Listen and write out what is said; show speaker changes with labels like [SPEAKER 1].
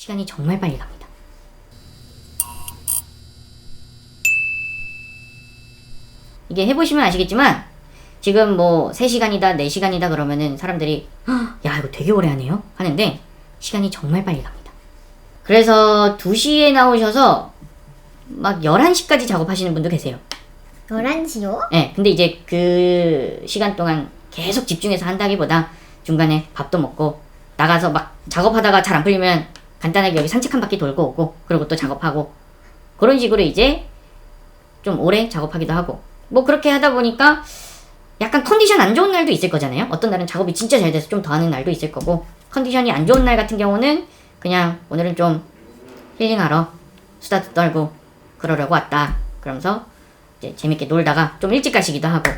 [SPEAKER 1] 시간이 정말 빨리 갑니다. 이게 해보시면 아시겠지만 지금 뭐 3시간이다 4시간이다 그러면은 사람들이 "헉, 야 이거 되게 오래 하네요 하는데 시간이 정말 빨리 갑니다. 그래서 2시에 나오셔서 막 11시까지 작업하시는 분도 계세요.
[SPEAKER 2] 11시요?
[SPEAKER 1] 예, 근데 이제 그 시간 동안 계속 집중해서 한다기보다 중간에 밥도 먹고 나가서 막 작업하다가 잘 안 풀리면 간단하게 여기 산책 한 바퀴 돌고 오고 그리고 또 작업하고 그런 식으로 이제 좀 오래 작업하기도 하고 뭐 그렇게 하다 보니까 약간 컨디션 안 좋은 날도 있을 거잖아요. 어떤 날은 작업이 진짜 잘 돼서 좀 더 하는 날도 있을 거고 컨디션이 안 좋은 날 같은 경우는 그냥 오늘은 좀 힐링하러 수다도 떨고 그러려고 왔다. 그러면서 이제 재밌게 놀다가 좀 일찍 가시기도 하고